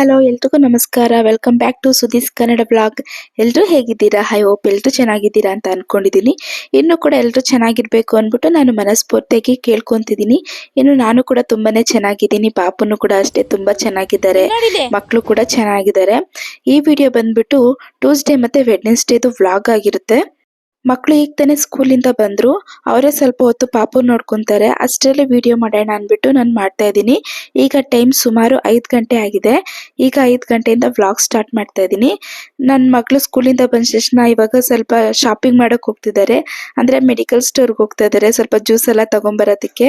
Hello ಎಲ್ರಿಗೂ ನಮಸ್ಕಾರ. Welcome back to Sudees Kannada blog ಎಲ್ಲರೂ ಹೇಗಿದ್ದೀರಾ? ಐ ಹೋಪ್ ಎಲ್ಲರೂ ಚೆನ್ನಾಗಿದ್ದೀರಾ ಅಂತ ಅಂದ್ಕೊಂಡಿದ್ದೀನಿ ಇನ್ನು ಕೂಡ ಎಲ್ಲರೂ ಚೆನ್ನಾಗಿರ್ಬೇಕು ಅಂದ್ಬಿಟ್ಟು ನಾನು ಮನಸ್ಫೂರ್ತಿಯಾಗಿ ಕೇಳ್ಕೊತಿದ್ದೀನಿ. ಇನ್ನು ನಾನು ಕೂಡ ತುಂಬಾನೇ ಚೆನ್ನಾಗಿದ್ದೀನಿ. ಪಾಪನು ಕೂಡ ಅಷ್ಟೇ ತುಂಬಾ ಚೆನ್ನಾಗಿದ್ದಾರೆ. ಮಕ್ಕಳು ಕೂಡ ಚೆನ್ನಾಗಿದ್ದಾರೆ. ಈ ವಿಡಿಯೋ ಬಂದ್ಬಿಟ್ಟು ಟ್ಯೂಸ್ಡೇ ಮತ್ತೆ ವೆಡ್ನೆಸ್ಡೇದು ವ್ಲಾಗ್ ಆಗಿರುತ್ತೆ. ಮಕ್ಕಳು ಈಗ ತಾನೇ ಸ್ಕೂಲಿಂದ ಬಂದ್ರು, ಅವರೇ ಸ್ವಲ್ಪ ಹೊತ್ತು ಪಾಪು ನೋಡ್ಕೊಂತಾರೆ, ಅಷ್ಟರಲ್ಲಿ ವಿಡಿಯೋ ಮಾಡೋಣ ಅಂದ್ಬಿಟ್ಟು ನಾನು ಮಾಡ್ತಾ ಇದ್ದೀನಿ. ಈಗ ಟೈಮ್ ಸುಮಾರು ಐದು ಗಂಟೆ ಆಗಿದೆ. ಈಗ ಐದು ಗಂಟೆಯಿಂದ ವ್ಲಾಗ್ ಸ್ಟಾರ್ಟ್ ಮಾಡ್ತಾ ಇದ್ದೀನಿ. ನನ್ನ ಮಗಳು ಸ್ಕೂಲಿಂದ ಬಂದ ತಕ್ಷಣ ಇವಾಗ ಸ್ವಲ್ಪ ಶಾಪಿಂಗ್ ಮಾಡಕ್ ಹೋಗ್ತಿದ್ದಾರೆ. ಅಂದ್ರೆ ಮೆಡಿಕಲ್ ಸ್ಟೋರ್ಗೆ ಹೋಗ್ತಾ ಇದ್ದಾರೆ, ಸ್ವಲ್ಪ ಜ್ಯೂಸ್ ಎಲ್ಲ ತೊಗೊಂಬರೋದಕ್ಕೆ.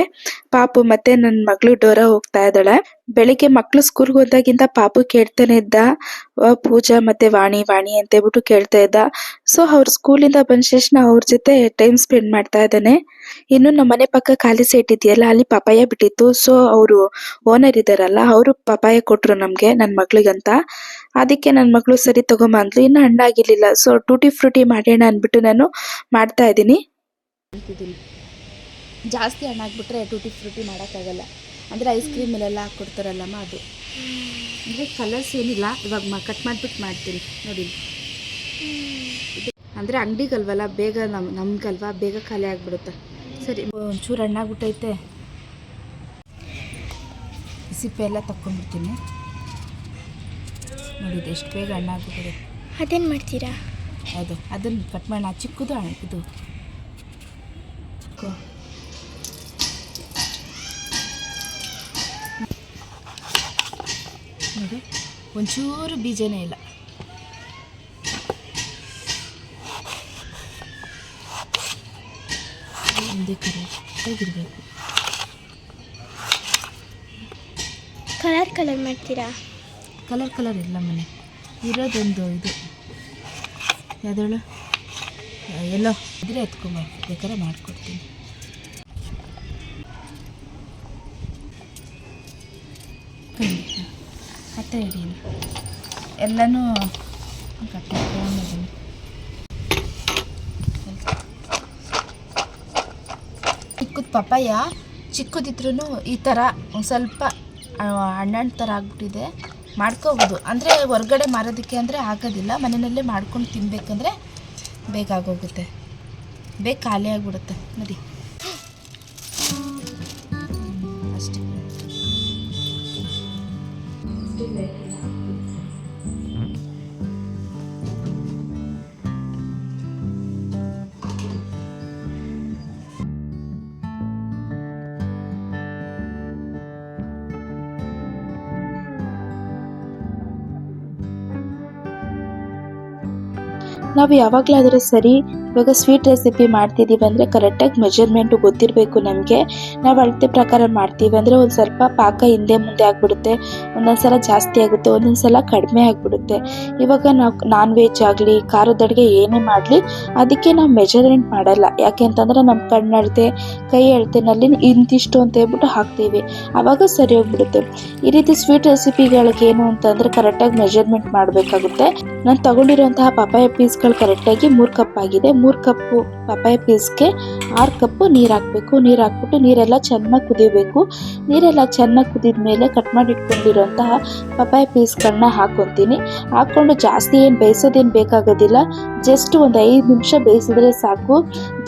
ಪಾಪು ಮತ್ತೆ ನನ್ನ ಮಗಳು ಡೋರ ಹೋಗ್ತಾ ಇದ್ದಾಳೆ. ಬೆಳಿಗ್ಗೆ ಮಕ್ಳು ಸ್ಕೂಲ್ಗೆ ಹೋದಾಗಿಂದ ಪಾಪು ಕೇಳ್ತಾನೆ ಇದ್ದ. ಪೂಜಾ ಮತ್ತೆ ವಾಣಿ ವಾಣಿ ಅಂತ ಹೇಳ್ಬಿಟ್ಟು ಕೇಳ್ತಾ ಇದ್ದ. ಸೊ ಅವ್ರ ಸ್ಕೂಲಿಂದ ಬಂದ ತಕ್ಷಣ ಅವ್ರ ಜೊತೆ ಟೈಮ್ ಸ್ಪೆಂಡ್ ಮಾಡ್ತಾ ಇದ್ದಾನೆ. ಇನ್ನು ನಮ್ಮ ಮನೆ ಪಕ್ಕ ಖಾಲಿ ಸೈಟ್ ಇದೆಯಲ್ಲ, ಅಲ್ಲಿ ಪಪಾಯ ಬಿಟ್ಟಿತ್ತು. ಸೊ ಅವರು ಓನರ್ ಇದಾರಲ್ಲ, ಅವರು ಪಪಾಯ ಕೊಟ್ರು ನಮ್ಗೆ ನನ್ನ ಮಗಳಿಗಂತ. ಅದಕ್ಕೆ ನನ್ನ ಮಗಳು, ಸರಿ ತಗೊಂಬ ಅಂದ್ಲು ಇನ್ನು ಹಣ್ಣಾಗಿರ್ಲಿಲ್ಲ. ಸೊ ಟೂಟಿ ಫ್ರೂಟಿ ಮಾಡೋಣ ಅಂದ್ಬಿಟ್ಟು ನಾನು ಮಾಡ್ತಾ ಇದ್ದೀನಿ. ಜಾಸ್ತಿ ಹಣ್ಣಾಗ್ಬಿಟ್ರೆ ಟೂಟಿ ಫ್ರೂಟಿ ಮಾಡೋಕ್ಕಾಗಲ್ಲ. ಅಂದರೆ ಐಸ್ ಕ್ರೀಮಲ್ಲೆಲ್ಲ ಹಾಕ್ಕೊಡ್ತಾರಲ್ಲಮ್ಮ ಅದು. ಅಂದರೆ ಕಲರ್ಸ್ ಏನಿಲ್ಲ ಇವಾಗ ಮ ಕಟ್ ಮಾಡಿಬಿಟ್ಟು ಮಾಡ್ತೀನಿ ನೋಡಿ. ಇದು ಅಂದರೆ ಅಂಗಡಿಗಲ್ವಲ್ಲ ಬೇಗ ನಮ್ಮ ನಮ್ಗಲ್ವಾ ಬೇಗ ಖಾಲಿ ಆಗಿಬಿಡುತ್ತೆ. ಸರಿ ಒಂಚೂರು ಹಣ್ಣಾಗ್ಬಿಟ್ಟೈತೆ ಸಿಪ್ಪೆ ಎಲ್ಲ ತಕ್ಕೊಂಡ್ಬಿಡ್ತೀನಿ. ನೋಡಿ ಎಷ್ಟು ಬೇಗ ಹಣ್ಣಾಗ್ಬಿಟ್ಟಿದೆ ಅದೇನು ಮಾಡ್ತೀರಾ? ಅದು ಅದನ್ನು ಕಟ್ ಮಾಡೋಣ. ಚಿಕ್ಕದು ಇದು. ನೋಡಿ ಒಂಚೂರು ಬೀಜನೇ ಇಲ್ಲ. ಒಂದೇ ಕರೆಕ್ಟಾಗಿರಬೇಕು ಕಲರ್ ಕಲರ್ ಮಾಡ್ತೀರಾ? ಕಲರ್ ಕಲರ್ ಇಲ್ಲ ಮನೆ. ಇರೋದೊಂದು ಇದು. ಯಾವ್ದೇಳು ಎಲ್ಲೋ ಇದ್ರೆ ಎತ್ಕೊಂಬ ಬೇಕಾದ್ರೆ ಮಾಡಿಕೊಡ್ತೀನಿ. ಕಟ್ಟೆ ಇದ್ದೀನಿ ಎಲ್ಲನೂ ಕಟ್ಟಿದ್ದೀನಿ ಚಿಕ್ಕದ ಚಿಕ್ಕದಿದ್ರೂ ಈ ಥರ ಒಂದು ಸ್ವಲ್ಪ ಹಣ್ಣಣ್ಣು ಥರ ಆಗ್ಬಿಟ್ಟಿದೆ. ಮಾಡ್ಕೋಬೋದು. ಅಂದರೆ ಹೊರ್ಗಡೆ ಮಾರೋದಕ್ಕೆ ಅಂದರೆ ಆಗೋದಿಲ್ಲ. ಮನೆಯಲ್ಲೇ ಮಾಡ್ಕೊಂಡು ತಿನ್ನಬೇಕಂದ್ರೆ ಬೇಗ ಆಗೋಗುತ್ತೆ. ಬೇಗ ಖಾಲಿ ಆಗಿಬಿಡುತ್ತೆ ನೋಡಿ. ನಾವು ಯಾವಾಗಲಾದರೂ ಸರಿ ಇವಾಗ ಸ್ವೀಟ್ ರೆಸಿಪಿ ಮಾಡ್ತಿದ್ದೀವಿ ಅಂದರೆ ಕರೆಕ್ಟಾಗಿ ಮೆಜರ್ಮೆಂಟು ಗೊತ್ತಿರಬೇಕು ನಮಗೆ. ನಾವು ಅಳತೆ ಪ್ರಕಾರ ಮಾಡ್ತೀವಿ ಅಂದರೆ ಒಂದು ಸ್ವಲ್ಪ ಪಾಕ ಹಿಂದೆ ಮುಂದೆ ಆಗಿಬಿಡುತ್ತೆ, ಒಂದೊಂದ್ಸಲ ಜಾಸ್ತಿ ಆಗುತ್ತೆ, ಒಂದೊಂದ್ಸಲ ಕಡಿಮೆ ಆಗಿಬಿಡುತ್ತೆ. ಇವಾಗ ನಾವು ನಾನ್ ವೆಜ್ ಆಗಲಿ, ಖಾರದ ಅಡುಗೆ ಏನೇ ಮಾಡಲಿ, ಅದಕ್ಕೆ ನಾವು ಮೆಜರ್ಮೆಂಟ್ ಮಾಡಲ್ಲ. ಯಾಕೆ ಅಂತಂದರೆ ನಮ್ಮ ಕಣ್ಣಳತೆ ಕೈ ಅಳತೆನಲ್ಲಿ ಇಂತಿಷ್ಟು ಅಂತ ಹೇಳ್ಬಿಟ್ಟು ಹಾಕ್ತೀವಿ. ಆವಾಗ ಸರಿ ಹೋಗ್ಬಿಡುತ್ತೆ. ಈ ರೀತಿ ಸ್ವೀಟ್ ರೆಸಿಪಿಗಳಿಗೆ ಏನು ಅಂತಂದರೆ ಕರೆಕ್ಟಾಗಿ ಮೆಜರ್ಮೆಂಟ್ ಮಾಡಬೇಕಾಗುತ್ತೆ. ನಾನು ತಗೊಂಡಿರುವಂತಹ ಪಪಾಯ ಪೀಸ್ಗಳು ಕರೆಕ್ಟಾಗಿ ಮೂರು ಕಪ್ ಆಗಿದೆ ಮೂರು ಕಪ್ಪು ಪಪಾಯ ಪೀಸ್ಗೆ ಆರು ಕಪ್ಪು ನೀರು ಹಾಕಬೇಕು. ನೀರು ಹಾಕ್ಬಿಟ್ಟು ನೀರೆಲ್ಲ ಚೆನ್ನಾಗಿ ಕುದಿಬೇಕು. ನೀರೆಲ್ಲ ಚೆನ್ನಾಗಿ ಕುದಿದ ಮೇಲೆ ಕಟ್ ಮಾಡಿ ಇಟ್ಕೊಂಡಿರೋಂತಹ ಪಪ್ಪಾಯ ಪೀಸ್ಗಳನ್ನ ಹಾಕ್ಕೊತೀನಿ ಹಾಕ್ಕೊಂಡು ಜಾಸ್ತಿ ಏನು ಬೇಯಿಸೋದೇನು ಬೇಕಾಗೋದಿಲ್ಲ. ಜಸ್ಟ್ ಒಂದು ಐದು ನಿಮಿಷ ಬೇಯಿಸಿದ್ರೆ ಸಾಕು.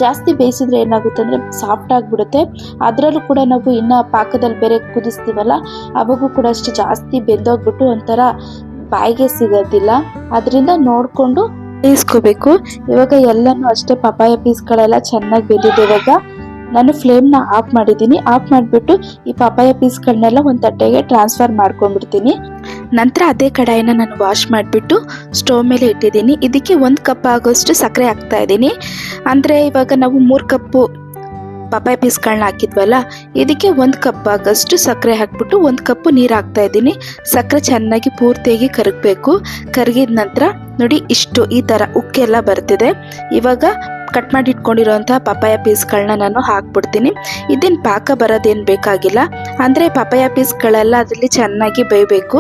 ಜಾಸ್ತಿ ಬೇಯಿಸಿದ್ರೆ ಏನಾಗುತ್ತೆ ಅಂದರೆ ಸಾಫ್ಟ್ ಆಗಿಬಿಡುತ್ತೆ. ಅದರಲ್ಲೂ ಕೂಡ ನಾವು ಇನ್ನು ಪಾಕದಲ್ಲಿ ಬೇರೆ ಕುದಿಸ್ತೀವಲ್ಲ, ಅವಾಗೂ ಕೂಡ ಅಷ್ಟು ಜಾಸ್ತಿ ಬೆಂದೋಗ್ಬಿಟ್ಟು ಒಂಥರ ಬಾಯಿಗೆ ಸಿಗೋದಿಲ್ಲ. ಅದರಿಂದ ನೋಡಿಕೊಂಡು ಬೇಯಿಸ್ಕೋಬೇಕು ಇವಾಗ ಎಲ್ಲನೂ ಅಷ್ಟೇ ಪಪಾಯ ಪೀಸ್ಗಳೆಲ್ಲ ಚೆನ್ನಾಗಿ ಬೆಂದಿದೆ ಇವಾಗ. ನಾನು ಫ್ಲೇಮ್ನ ಆಫ್ ಮಾಡಿದ್ದೀನಿ. ಆಫ್ ಮಾಡಿಬಿಟ್ಟು ಈ ಪಪಾಯ ಪೀಸ್ಗಳನ್ನೆಲ್ಲ ಒಂದು ತಟ್ಟೆಗೆ ಟ್ರಾನ್ಸ್ಫರ್ ಮಾಡ್ಕೊಂಡ್ಬಿಡ್ತೀನಿ. ನಂತರ ಅದೇ ಕಡಾಯಿನ ನಾನು ವಾಶ್ ಮಾಡಿಬಿಟ್ಟು ಸ್ಟೋವ್ ಮೇಲೆ ಇಟ್ಟಿದ್ದೀನಿ. ಇದಕ್ಕೆ ಒಂದು ಕಪ್ ಆಗೋಷ್ಟು ಸಕ್ಕರೆ ಹಾಕ್ತಾ ಇದ್ದೀನಿ. ಅಂದರೆ ಇವಾಗ ನಾವು ಮೂರು ಕಪ್ಪು ಪಪಾಯ ಪೀಸ್ಗಳನ್ನ ಹಾಕಿದ್ವಲ್ಲ, ಇದಕ್ಕೆ ಒಂದು ಕಪ್ ಆಗೋಷ್ಟು ಸಕ್ಕರೆ ಹಾಕ್ಬಿಟ್ಟು ಒಂದು ಕಪ್ಪು ನೀರು ಹಾಕ್ತಾ ಇದ್ದೀನಿ. ಸಕ್ಕರೆ ಚೆನ್ನಾಗಿ ಪೂರ್ತಿಯಾಗಿ ಕರಗಬೇಕು. ಕರಗಿದ ನಂತರ ನೋಡಿ ಇಷ್ಟು ಈ ಥರ ಉಕ್ಕೆಲ್ಲ ಬರ್ತಿದೆ. ಇವಾಗ ಕಟ್ ಮಾಡಿ ಇಟ್ಕೊಂಡಿರೋಂತಹ ಪಪಾಯ ಪೀಸ್ಗಳನ್ನ ನಾನು ಹಾಕ್ಬಿಡ್ತೀನಿ. ಇದನ್ನು ಪಾಕ ಬರೋದೇನು ಬೇಕಾಗಿಲ್ಲ. ಅಂದರೆ ಪಪಾಯ ಪೀಸ್ಗಳೆಲ್ಲ ಅದರಲ್ಲಿ ಚೆನ್ನಾಗಿ ಬೇಯಬೇಕು.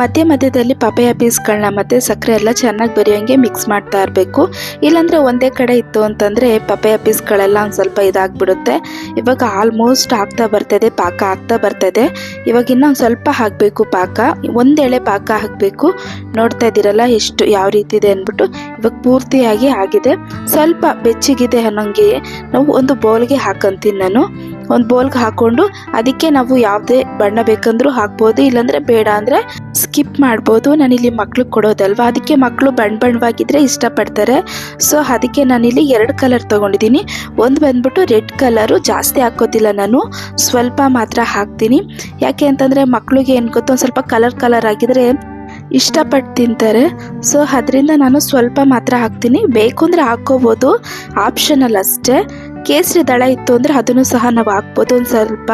ಮಧ್ಯ ಮಧ್ಯದಲ್ಲಿ ಪಪೆಯ ಪೀಸ್ಗಳನ್ನ ಮತ್ತು ಸಕ್ಕರೆ ಎಲ್ಲ ಚೆನ್ನಾಗಿ ಬರೆಯೋಂಗೆ ಮಿಕ್ಸ್ ಮಾಡ್ತಾ ಇರಬೇಕು. ಇಲ್ಲಾಂದರೆ ಒಂದೇ ಕಡೆ ಇತ್ತು ಅಂತಂದರೆ ಪಪೆಯ ಪೀಸ್ಗಳೆಲ್ಲ ಒಂದು ಸ್ವಲ್ಪ ಇದಾಗ್ಬಿಡುತ್ತೆ. ಇವಾಗ ಆಲ್ಮೋಸ್ಟ್ ಆಗ್ತಾ ಬರ್ತದೆ, ಪಾಕ ಆಗ್ತಾ ಬರ್ತದೆ. ಇವಾಗ ಇನ್ನೂ ಒಂದು ಸ್ವಲ್ಪ ಹಾಕಬೇಕು ಪಾಕ. ಒಂದೆಳೆ ಪಾಕ ಹಾಕಬೇಕು. ನೋಡ್ತಾ ಇದ್ದೀರಲ್ಲ ಎಷ್ಟು ಯಾವ ರೀತಿ ಇದೆ ಅಂದ್ಬಿಟ್ಟು. ಇವಾಗ ಪೂರ್ತಿಯಾಗಿ ಆಗಿದೆ. ಸ್ವಲ್ಪ ಬೆಚ್ಚಗಿದೆ ಅನ್ನೋಂಗೆ ನಾವು ಒಂದು ಬೌಲ್ಗೆ ಹಾಕಂತೀನಿ ನಾನು. ಒಂದು ಬೌಲ್ಗೆ ಹಾಕ್ಕೊಂಡು ಅದಕ್ಕೆ ನಾವು ಯಾವುದೇ ಬಣ್ಣ ಬೇಕಂದ್ರೂ ಹಾಕ್ಬೋದು, ಇಲ್ಲಾಂದರೆ ಬೇಡ ಅಂದರೆ ಸ್ಕಿಪ್ ಮಾಡ್ಬೋದು. ನಾನಿಲ್ಲಿ ಮಕ್ಳಿಗೆ ಕೊಡೋದಲ್ವಾ? ಅದಕ್ಕೆ ಮಕ್ಕಳು ಬಣ್ಣ ಬಣ್ಣವಾಗಿದ್ದರೆ ಇಷ್ಟಪಡ್ತಾರೆ. ಸೊ ಅದಕ್ಕೆ ನಾನಿಲ್ಲಿ ಎರಡು ಕಲರ್ ತೊಗೊಂಡಿದ್ದೀನಿ. ಒಂದು ಬಂದ್ಬಿಟ್ಟು ರೆಡ್ ಕಲರು ಜಾಸ್ತಿ ಹಾಕೋದಿಲ್ಲ ನಾನು. ಸ್ವಲ್ಪ ಮಾತ್ರ ಹಾಕ್ತೀನಿ. ಯಾಕೆ ಅಂತಂದರೆ ಮಕ್ಳಿಗೆ ಏನು ಗೊತ್ತು ಒಂದು ಸ್ವಲ್ಪ ಕಲರ್ ಕಲರ್ ಆಗಿದ್ರೆ ಇಷ್ಟಪಟ್ಟು ತಿಂತಾರೆ. ಸೊ ಅದರಿಂದ ನಾನು ಸ್ವಲ್ಪ ಮಾತ್ರ ಹಾಕ್ತೀನಿ. ಬೇಕು ಅಂದರೆ ಹಾಕ್ಕೋಬೋದು ಆಪ್ಷನಲ್ ಅಷ್ಟೇ. ಕೇಸರಿ ದಳ ಇತ್ತು ಅಂದರೆ ಅದನ್ನು ಸಹ ನಾವು ಹಾಕ್ಬೋದು ಒಂದು ಸ್ವಲ್ಪ.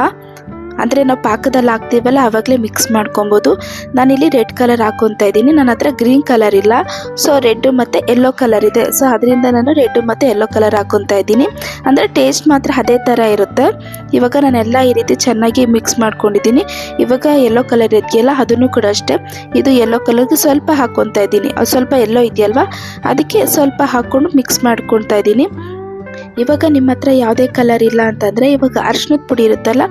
ಅಂದರೆ ನಾವು ಪಾಕದಲ್ಲಿ ಹಾಕ್ತೀವಲ್ಲ, ಆವಾಗಲೇ ಮಿಕ್ಸ್ ಮಾಡ್ಕೊಬೋದು. ನಾನಿಲ್ಲಿ ರೆಡ್ ಕಲರ್ ಹಾಕೊತಾ ಇದ್ದೀನಿ. ನನ್ನ ಹತ್ರ ಗ್ರೀನ್ ಕಲರ್ ಇಲ್ಲ. ಸೊ ರೆಡ್ ಮತ್ತು ಯೆಲ್ಲೋ ಕಲರ್ ಇದೆ. ಸೊ ಅದರಿಂದ ನಾನು ರೆಡ್ ಮತ್ತು ಯೆಲ್ಲೋ ಕಲರ್ ಹಾಕೊತಾ ಇದ್ದೀನಿ. ಅಂದರೆ ಟೇಸ್ಟ್ ಮಾತ್ರ ಅದೇ ಥರ ಇರುತ್ತೆ. ಇವಾಗ ನಾನೆಲ್ಲ ಈ ರೀತಿ ಚೆನ್ನಾಗಿ ಮಿಕ್ಸ್ ಮಾಡ್ಕೊಂಡಿದ್ದೀನಿ. ಇವಾಗ ಯೆಲ್ಲೋ ಕಲರ್ ಇದೆಯಲ್ಲ, ಅದನ್ನು ಕೂಡ ಅಷ್ಟೇ. ಇದು ಯೆಲ್ಲೋ ಕಲರ್ಗೆ ಸ್ವಲ್ಪ ಹಾಕ್ಕೊತಾ ಇದ್ದೀನಿ. ಸ್ವಲ್ಪ ಎಲ್ಲೋ ಇದೆಯಲ್ವ? ಅದಕ್ಕೆ ಸ್ವಲ್ಪ ಹಾಕ್ಕೊಂಡು ಮಿಕ್ಸ್ ಮಾಡ್ಕೊತಾ ಇದ್ದೀನಿ. ಇವಾಗ ನಿಮ್ಮ ಹತ್ರ ಯಾವುದೇ ಕಲರ್ ಇಲ್ಲ ಅಂತಂದರೆ ಇವಾಗ ಅರ್ಶಿನದ ಪುಡಿ ಇರುತ್ತಲ್ಲ,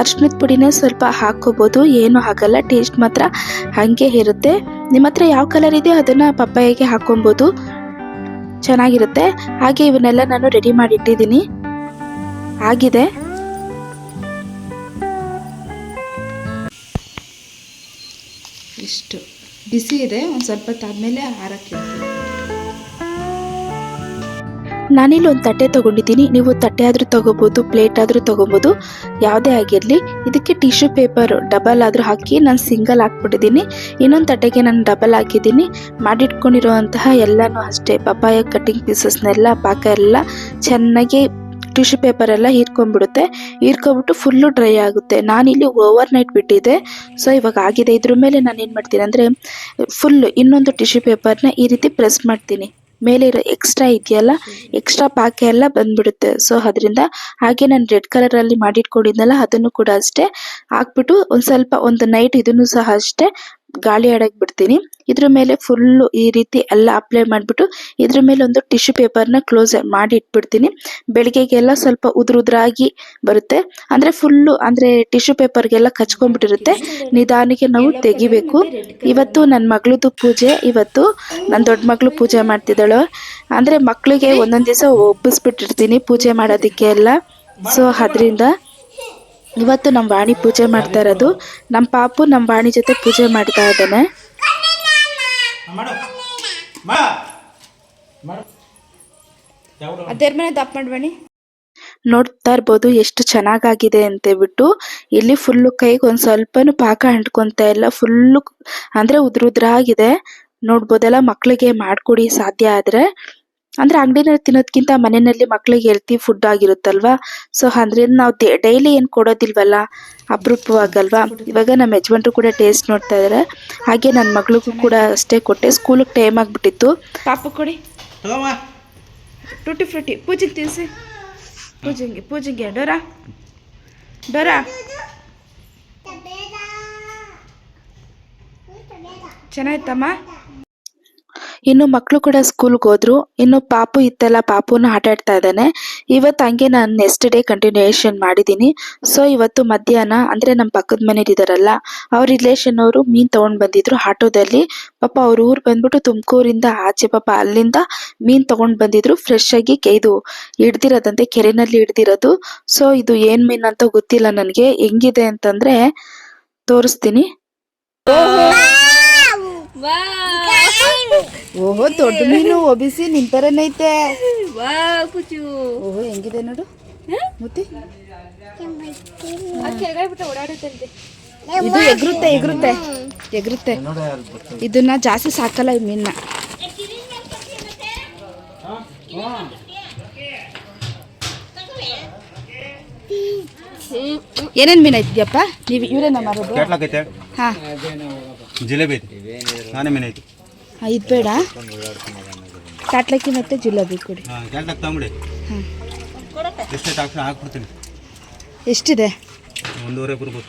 ಅರ್ಶಿನದ ಪುಡಿನೇ ಸ್ವಲ್ಪ ಹಾಕ್ಕೋಬೋದು, ಏನೂ ಆಗಲ್ಲ ಟೇಸ್ಟ್ ಮಾತ್ರ ಹಾಗೆ ಇರುತ್ತೆ. ನಿಮ್ಮ ಹತ್ರ ಯಾವ ಕಲರ್ ಇದೆ ಅದನ್ನು ಪಪ್ಪಾಯಿಗೆ ಹಾಕ್ಕೊಬೋದು. ಚೆನ್ನಾಗಿರುತ್ತೆ. ಹಾಗೆ ಇವನ್ನೆಲ್ಲ ನಾನು ರೆಡಿ ಮಾಡಿ ಇಟ್ಟಿದ್ದೀನಿ ಆಗಿದೆ. ಇಷ್ಟು. ಬಿಸಿ ಇದೆ, ಒಂದು ಸ್ವಲ್ಪ ತಾದ್ಮೇಲೆ ಆರಕ್ಕೆ ನಾನಿಲ್ಲಿ ಒಂದು ತಟ್ಟೆ ತೊಗೊಂಡಿದ್ದೀನಿ. ನೀವು ತಟ್ಟೆ ಆದರೂ ತೊಗೋಬೋದು, ಪ್ಲೇಟ್ ಆದರೂ ತೊಗೋಬೋದು. ಯಾವುದೇ ಆಗಿರಲಿ, ಇದಕ್ಕೆ ಟಿಶ್ಯೂ ಪೇಪರ್ ಡಬಲ್ ಆದರೂ ಹಾಕಿ ನಾನು ಸಿಂಗಲ್ ಹಾಕ್ಬಿಟ್ಟಿದ್ದೀನಿ. ಇನ್ನೊಂದು ತಟ್ಟೆಗೆ ನಾನು ಡಬಲ್ ಹಾಕಿದ್ದೀನಿ. ಮಾಡಿಟ್ಕೊಂಡಿರುವಂತಹ ಎಲ್ಲನೂ ಅಷ್ಟೇ. ಪಪ್ಪಾಯ ಕಟ್ಟಿಂಗ್ ಪೀಸಸ್ನೆಲ್ಲ, ಪಾಕ ಎಲ್ಲ ಚೆನ್ನಾಗಿ ಟಿಶ್ಯೂ ಪೇಪರ್ ಎಲ್ಲ ಹೀರ್ಕೊಂಡ್ಬಿಡುತ್ತೆ. ಹೀರ್ಕೊಂಬಿಟ್ಟು ಫುಲ್ಲು ಡ್ರೈ ಆಗುತ್ತೆ. ನಾನಿಲ್ಲಿ ಓವರ್ ನೈಟ್ ಬಿಟ್ಟಿದ್ದೆ. ಸೊ ಇವಾಗ ಆಗಿದೆ. ಇದ್ರ ಮೇಲೆ ನಾನು ಏನು ಮಾಡ್ತೀನಿ ಅಂದರೆ ಫುಲ್ಲು ಇನ್ನೊಂದು ಟಿಶ್ಯೂ ಪೇಪರ್ನ ಈ ರೀತಿ ಪ್ರೆಸ್ ಮಾಡ್ತೀನಿ. ಮೇಲೆ ಇರೋ ಎಕ್ಸ್ಟ್ರಾ ಇದೆಯಲ್ಲ ಎಕ್ಸ್ಟ್ರಾ ಪಾಕೆ ಎಲ್ಲ ಬಂದ್ಬಿಡುತ್ತೆ. ಸೊ ಅದರಿಂದ ಹಾಗೆ ನಾನು ರೆಡ್ ಕಲರಲ್ಲಿ ಮಾಡಿಟ್ಕೊಂಡಿದ್ದೆನಲ್ಲ ಅದನ್ನು ಕೂಡ ಅಷ್ಟೇ ಹಾಕ್ಬಿಟ್ಟು ಒಂದು ಸ್ವಲ್ಪ ಒಂದು ನೈಟ್ ಇದನ್ನು ಸಹ ಅಷ್ಟೇ ಗಾಳಿ ಆಡಕ್ಕೆ ಬಿಡ್ತೀನಿ. ಇದ್ರ ಮೇಲೆ ಫುಲ್ಲು ಈ ರೀತಿ ಎಲ್ಲ ಅಪ್ಲೈ ಮಾಡಿಬಿಟ್ಟು ಇದ್ರ ಮೇಲೆ ಒಂದು ಟಿಶ್ಯೂ ಪೇಪರ್ನ ಕ್ಲೋಸ್ ಮಾಡಿ ಇಟ್ಬಿಡ್ತೀನಿ. ಬೆಳಗ್ಗೆಗೆಲ್ಲ ಸ್ವಲ್ಪ ಉದುರು ಉದ್ರಾಗಿ ಬರುತ್ತೆ. ಅಂದರೆ ಫುಲ್ಲು ಅಂದರೆ ಟಿಶ್ಯೂ ಪೇಪರ್ಗೆಲ್ಲ ಕಚ್ಕೊಂಡ್ಬಿಟ್ಟಿರುತ್ತೆ. ನಿಧಾನಕ್ಕೆ ನಾವು ತೆಗಿಬೇಕು. ಇವತ್ತು ನನ್ನ ಮಗಳದು ಪೂಜೆ, ಇವತ್ತು ನನ್ನ ದೊಡ್ಡ ಮಗಳು ಪೂಜೆ ಮಾಡ್ತಿದ್ದಾಳು. ಅಂದರೆ ಮಕ್ಕಳಿಗೆ ಒಂದೊಂದು ದಿವಸ ಒಬ್ಬಿಸ್ಬಿಟ್ಟಿರ್ತೀನಿ ಪೂಜೆ ಮಾಡೋದಕ್ಕೆ ಎಲ್ಲ ಸೊ ಅದರಿಂದ ಇವತ್ತು ನಮ್ಮ ವಾಣಿ ಪೂಜೆ ಮಾಡ್ತಾ ಇರೋದು. ನಮ್ಮ ಪಾಪು ನಮ್ಮ ವಾಣಿ ಜೊತೆ ಪೂಜೆ ಮಾಡ್ತಾ ಇದ್ದಾನೆ. ದಪ್ಪ ಮಾಡ್ಬೇಡಿ ನೋಡ್ತಾ ಇರ್ಬೋದು ಎಷ್ಟು ಚೆನ್ನಾಗಾಗಿದೆ ಅಂತೇಳ್ಬಿಟ್ಟು ಇಲ್ಲಿ ಫುಲ್ಲು ಕೈಗೆ ಒಂದು ಸ್ವಲ್ಪನೂ ಪಾಕ ಅಂಟ್ಕೊಂತ ಇಲ್ಲ. ಫುಲ್ಲು ಅಂದರೆ ಉದ್ರ ಉದ್ರಾಗಿದೆ ನೋಡ್ಬೋದಲ್ಲ ಮಕ್ಕಳಿಗೆ ಮಾಡಿಕೊಡಿ ಸಾಧ್ಯ ಆದರೆ. ಅಂದರೆ ಅಂಗಡಿನಲ್ಲಿ ತಿನ್ನೋದ್ಕಿಂತ ಮನೆಯಲ್ಲಿ ಮಕ್ಕಳಿಗೆ ಹೆಲ್ತಿ ಫುಡ್ ಆಗಿರುತ್ತಲ್ವಾ? ಸೊ ಅದರಿಂದ ನಾವು ಡೈಲಿ ಏನು ಕೊಡೋದಿಲ್ವಲ್ಲ ಅಪರೂಪವಾಗಲ್ವಾ? ಇವಾಗ ನಮ್ಮ ಯಜಮಾನ್ರು ಕೂಡ ಟೇಸ್ಟ್ ನೋಡ್ತಾ ಇದ್ದಾರೆ ಹಾಗೆ ನನ್ನ ಮಗಳಿಗೂ ಕೂಡ ಅಷ್ಟೇ ಕೊಟ್ಟೆ. ಸ್ಕೂಲಿಗೆ ಟೈಮ್ ಆಗಿಬಿಟ್ಟಿತ್ತು. ಪಾಪ ಕೊಡಿ. ಟುಟಿ ಫ್ರೂಟಿ ಪೂಜೆಗೆ ತಿನ್ಸಿ. ಪೂಜೆಗೆ ಪೂಜೆಗೆ. ಡೋರಾ? ಡೋರಾ? ಚೆನ್ನಾಯ್ತಮ್ಮ? ಇನ್ನು ಮಕ್ಕಳು ಕೂಡ ಸ್ಕೂಲ್ಗೆ ಹೋದ್ರು. ಇನ್ನು ಪಾಪು ಇತ್ತಲ್ಲ ಪಾಪುನ ಆಟ ಆಡ್ತಾ ಇದ್ದಾನೆ. ಇವತ್ತು ಹಂಗೆ ನಾನು ನೆಕ್ಸ್ಟ್ ಡೇ ಕಂಟಿನ್ಯೂಯೇಷನ್ ಮಾಡಿದೀನಿ. ಸೊ ಇವತ್ತು ಮಧ್ಯಾಹ್ನ ಅಂದ್ರೆ ನಮ್ಮ ಪಕ್ಕದ ಮನೇಲಿ ಇದಾರಲ್ಲ ಅವ್ರ ರಿಲೇಷನ್ ಅವರು ಮೀನ್ ತಗೊಂಡ್ ಬಂದಿದ್ರು ಆಟೋದಲ್ಲಿ. ಪಾಪ ಅವ್ರ ಊರು ಬಂದ್ಬಿಟ್ಟು ತುಮಕೂರಿಂದ ಆಚೆ ಪಾಪ ಅಲ್ಲಿಂದ ಮೀನ್ ತಗೊಂಡ್ ಬಂದಿದ್ರು ಫ್ರೆಶ್ ಆಗಿ ಕೈದು ಇದು ಹಿಡ್ದಿರೋದಂತೆ ಕೆರೆನಲ್ಲಿ ಹಿಡ್ದಿರೋದು. ಸೊ ಇದು ಏನ್ ಮೀನ್ ಅಂತ ಗೊತ್ತಿಲ್ಲ ನನಗೆ. ಹೆಂಗಿದೆ ಅಂತಂದ್ರೆ ತೋರಿಸ್ತೀನಿ. ಓಹೋ ದೊಡ್ಡ ಮೀನು ಒಬಿಸಿ ನಿನ್ ಥರನೇ ಐತೆ ಓಹೋ ಹೆಂಗಿದೆ ನೋಡು? ಮುತ್ತಿ? ಇದು ಎಗರುತ್ತೆ ಎಗರುತ್ತೆ. ಎಗರುತ್ತೆ. ಇದನ್ನ ಜಾಸ್ತಿ ಸಾಕಲ್ಲ ಈ ಮೀನ್ನ ಏನೇನ್ ಮೀನ್ ಐತಿದ್ಯಪ್ಪ ನೀವು ಇವ್ರೇನ ಮಾರೋದು? ಕೆಟ್ಲಾಕೈತೆ ಹಾ. ಜಿಲೇಬಿ ಐತಿ. ನಾನೇ ಮೀನು ಐತಿ. ಇದ್ ಬೇಡ. ಕಾಟ್ಲಕ್ಕಿ ಮತ್ತೆ ಜಿಲೇಬಿ ಕೊಡಿ. ಎಷ್ಟಿದೆ? ಒಂದೂವರೆ ಬರ್ಬೋದು